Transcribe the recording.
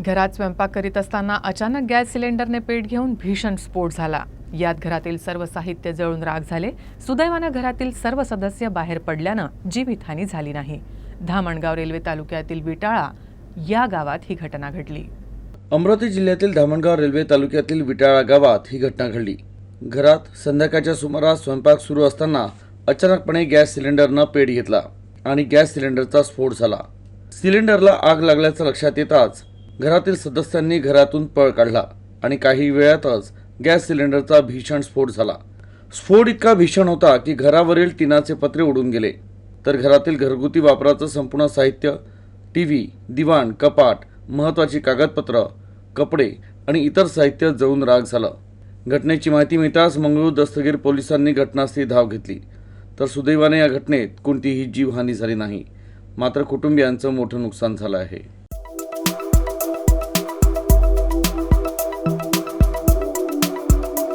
घरात स्वयंपाक करीत असताना अचानक गॅस सिलेंडरने पेट घेऊन भीषण स्फोट झाला. यात घरातील सर्व साहित्य जळून राग झाले. सुदैवानं घरातील सर्व सदस्य बाहेर पडल्यानं जीवितहानी झाली नाही. धामणगाव रेल्वे तालुक्यातील विटाळा या गावात ही घटना घडली. अमरावती जिल्ह्यातील धामणगाव रेल्वे तालुक्यातील विटाळा गावात ही घटना घडली. घरात संध्याकाळच्या सुमारास स्वयंपाक सुरू असताना अचानकपणे गॅस सिलेंडरनं पेट घेतला आणि गॅस सिलेंडरचा स्फोट झाला. सिलेंडरला आग लागल्याचं लक्षात येताच घरातील सदस्यांनी घरातून पळ काढला आणि काही वेळातच गॅस सिलेंडरचा भीषण स्फोट झाला. स्फोट इतका भीषण होता की घरावरील टिनाचे पत्रे उडून गेले. तर घरातील घरगुती वापराचं संपूर्ण साहित्य टी व्ही दिवाण कपाट महत्त्वाची कागदपत्र कपडे आणि इतर साहित्य जळून राग झालं. घटनेची माहिती मिळताच मंगळूर दस्तगीर पोलिसांनी घटनास्थळी धाव घेतली. तर सुदैवाने या घटनेत कोणतीही जीवहानी झाली नाही. मात्र कुटुंबियांचं मोठं नुकसान झालं आहे.